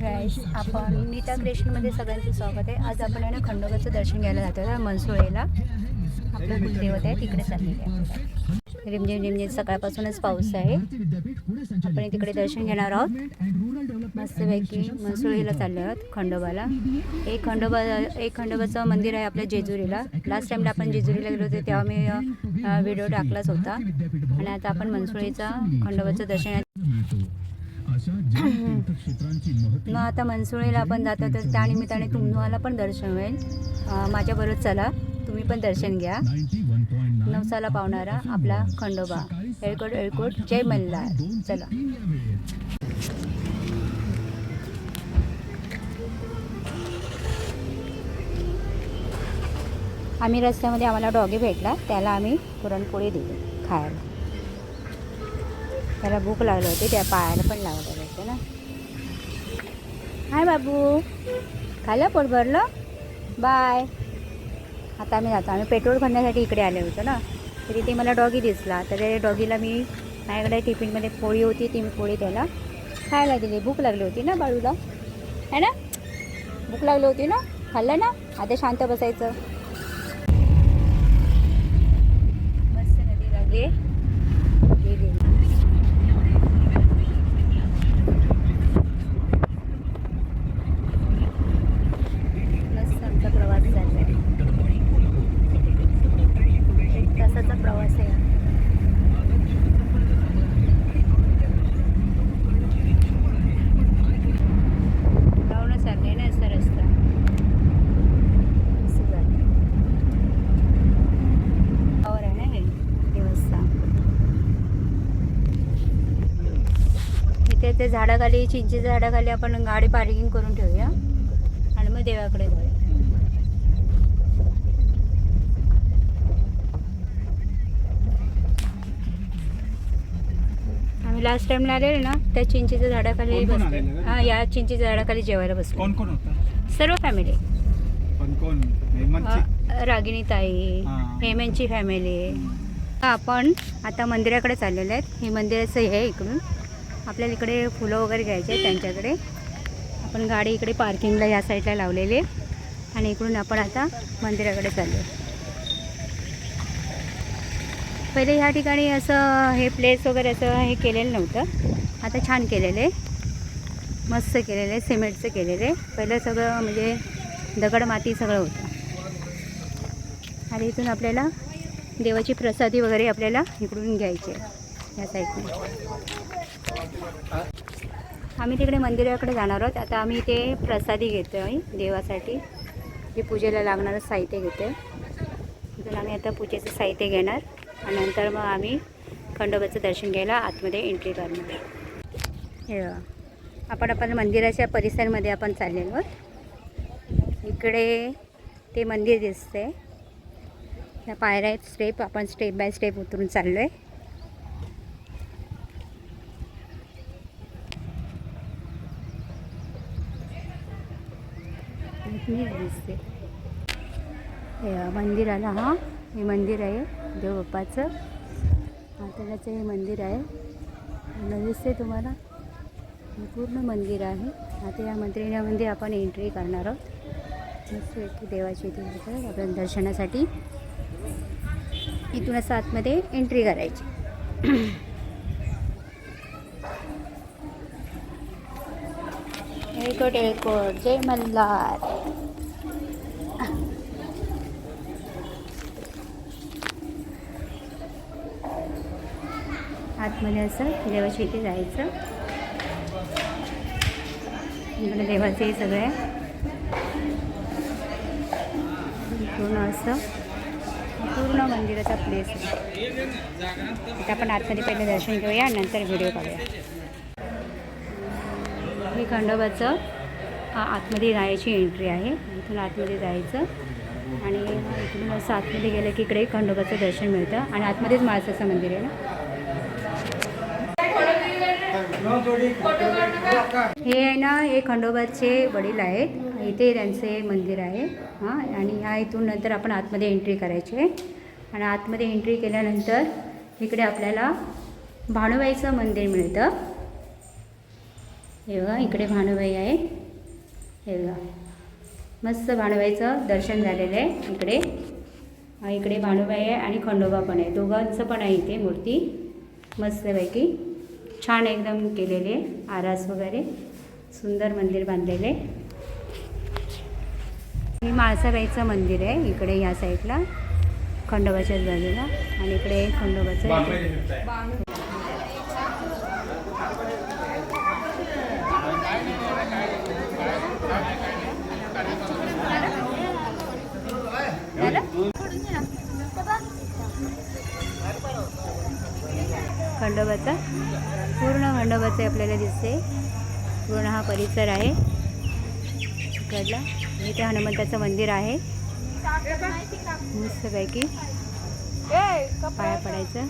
गाईस आपण नीता क्रिएशनमध्ये सगळ्यांचं स्वागत आहे. आज आपण आहे ना खंडोबाचं दर्शन घ्यायला जातो आहे मनसुळेला आपलं कुलदेवत आहे तिकडे चाललेले आहे. रिमझिम रिमझिम सकाळपासूनच पाऊस आहे. आपण तिकडे दर्शन घेणार आहोत. मस्तपैकी मनसुळीला चाललो आहोत खंडोबाला. एक खंडोबा एक खंडोबाचं मंदिर आहे आपल्या जेजुरीला. लास्ट टाईमला आपण जेजुरीला गेलो होतो तेव्हा मी व्हिडिओ टाकलाच होता. आणि आता आपण मनसुळीचा खंडोबाचं दर्शन मग आता मनसुळीला आपण जातो तर त्यानिमित्ताने तुम्हाला पण दर्शन होईल. माझ्याबरोबर चला. तुम्ही पण दर्शन घ्या. नवसाला पावणारा आपला खंडोबा. एळकोट एळकोट जय मल्हार. चला. आम्ही रस्त्यामध्ये आम्हाला डॉगी भेटला. त्याला आम्ही पुरणपोळी दिली खायला. त्याला भूक लागली होती त्या पायाला पण लागलं होतं ना. हाय बाबू. खाल्लं पोट भरलं? बाय. आता आम्ही जातो. आम्ही पेट्रोल भरण्यासाठी इकडे आले होतो ना. तर ते मला डॉगी दिसला. तर त्या डॉगीला मी माझ्याकडे टिफिनमध्ये पोळी होती ती मी पोळी त्याला खायला दिली. भूक लागली होती ना बाळूला? है ना? भूक लागली होती ना? खाल्लं ना? आता शांत बसायचं. मस्त नदी लागली गेली मस्त आमचा प्रवास झाला एक तासाचा प्रवास आहे हा. जाऊनच चालले ना असा रस्ता असं झालं. गावावर आहे ना हे देवस्थान इथे झाडाखाली चिंचेच्या झाडाखाली आपण गाडी पार्किंग करून ठेवूया. आणि मग देवाकडे जाऊया. आम्ही लास्ट टाइमला आलेलो ना त्या चिंचेच्या झाडाखाली बसलो? हां या चिंचेच्या झाडाखाली जेवायला बसलो. कोण कोण होता? सर्व फॅमिली पण कोण हेमंतची रागिनी ताई हां. हेमेंची फॅमिली आपण आता मंदिराकडे चाललेलो आहेत. हे मंदिराचं हे इकडून. आपल्याला इकडे फुलं वगैरे घ्यायचे आहेत त्यांच्याकडे. आपण गाडी इकडे पार्किंगला या साईडला लावलेली आहे. आणि इकडून आपण आता मंदिराकडे चाललो पहिले ह्या ठिकाणी असं हे प्लेस वगैरे असं हे केलेलं नव्हतं. आता छान केलेलं आहे. मस्त केलेलं आहे सिमेंटचं केलेलं आहे. पहिलं सगळं म्हणजे दगड माती सगळं होतं. आणि इथून आपल्याला देवाची प्रसादी वगैरे आपल्याला इकडून घ्यायची आहे. या साईडने. आम्ही तिकडे मंदिराकडे जाणार आहोत. आता आम्ही इथे प्रसादी घेतो आहे देवासाठी. जे पूजेला लागणारं साहित्य घेतो आहे आम्ही आता पूजेचं साहित्य घेणार आणि नंतर मग आम्ही खंडोबाचं दर्शन घ्यायला आतमध्ये एंट्री करणार. हे आपण आपण मंदिराच्या परिसरमध्ये आपण चाललेलो आहोत. इकडे ते मंदिर दिसते त्या पायऱ्या आहेत. स्टेप आपण स्टेप बाय स्टेप उतरून चाललो आहे दिसते हे मंदिराला हा. हे मंदिर आहे देवबाप्पाचं मातेराचं हे मंदिर आहे. पूर्ण दिसते तुम्हाला. हे पूर्ण मंदिर आहे. आता या मंदिरामध्ये आपण एंट्री करणार आहोत. मस्त इथे देवाची तिथे आपण दर्शनासाठी इथूनच आतमध्ये एंट्री करायची. एळकोट एळकोट जय मल्हार. आतमध्ये असं देवाच्या इथे जायचं. इकडे देवाचे हे सगळे. पूर्ण असं पूर्ण मंदिराचा प्लेस आहे. आता आपण आतमध्ये पहिले दर्शन घेऊया नंतर व्हिडिओ काढूया हे खंडोबाचं आतमध्ये जायची एंट्री आहे. इथून आतमध्ये जायचं. आणि इकडून असं आतमध्ये गेलं की इकडे खंडोबाचं दर्शन मिळतं. आणि आतमध्येच माळसाचं मंदिर आहे ना? हे आहे ना हे खंडोबाचे वडील आहेत. इथे त्यांचे मंदिर आहे. हां आणि ह्या इथून नंतर आपण आतमध्ये एंट्री करायची आहे. आणि आतमध्ये एंट्री केल्यानंतर इकडे आपल्याला भानुबाईचं मंदिर मिळतं. हे बघा इकडे भानुबाई आहे. हे बघा. मस्त भानुबाईचं दर्शन झालेलं आहे इकडे. इकडे भानुबाई आहे आणि खंडोबा पण आहे. दोघांचं पण आहे इथे मूर्ती. मस्तपैकी. छान एकदम केलेली आरास वगैरे सुंदर मंदिर बांधलेले. हे माळसाबाईचं मंदिर आहे इकडे या साईडला खंडोबाच्याच बाजूला आणि इकडे खंडोबाचं. खंडोबाचा. पूर्ण खंडोबाचे आपल्याला दिसते. पूर्ण हा परिसर आहे. इकडला. इथे हनुमंताचं मंदिर आहे. मस्तपैकी पाया पडायचं.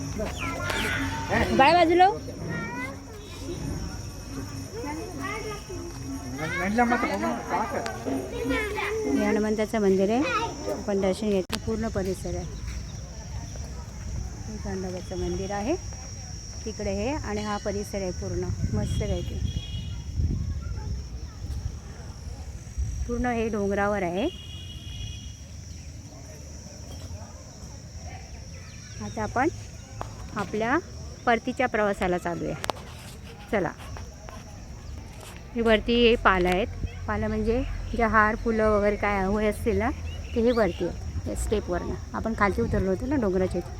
बाय बाजूला हो. हे. हनुमंताचं मंदिर आहे. आपण दर्शन घ्यायचं पूर्ण परिसर आहे. हे मंदिर आहे. तिकडे हे आणि हा परिसर आहे पूर्ण. मस्तपैकी पूर्ण हे डोंगरावर आहे. आता आपण आपल्या परतीच्या प्रवासाला चालूया. चला. हे वरती हे पालं आहेत. पालं म्हणजे जे हार फुलं वगैरे काय हवे असतील ना ते हे वरती आहे स्टेपवरनं आपण खालती उतरलो होतो ना डोंगराच्या इथे.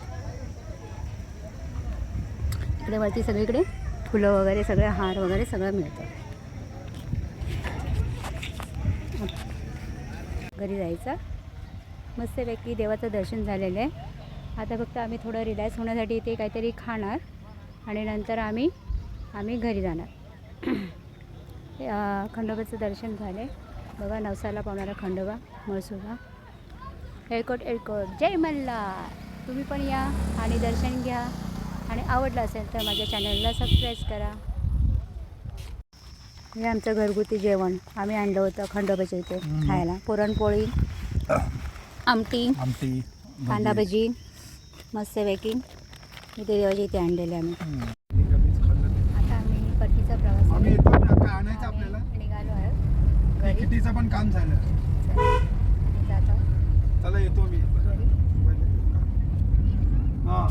इकडे वरती सगळीकडे फुलं वगैरे सगळे हार वगैरे सगळं मिळतं. घरी जायचं. मस्तपैकी देवाचं दर्शन झालेलं आहे. आता फक्त आम्ही थोडं रिलॅक्स होण्यासाठी इथे काहीतरी खाणार आणि नंतर आम्ही आम्ही घरी जाणार. खंडोबाचं दर्शन झाले बघा नवसाला पावणारा खंडोबा महसूबा एळकोट एळकोट जय मल्ला तुम्ही पण या आणि दर्शन घ्या. आणि आवडलं असेल तर माझ्या चॅनलला सबस्क्राईब करा. हे आमचं घरगुती जेवण. आम्ही आणलं होतं खंडोबाच्या इथे. खायला. पुरणपोळी आमटी आमटी कांदा भजी. मस्तपैकी इथे देवाच्या इथे आणलेले आम्ही. आता आम्ही परतीचा प्रवास निघालो आहे तिकिटीचं पण काम झालं. चला. येतो मी. हा.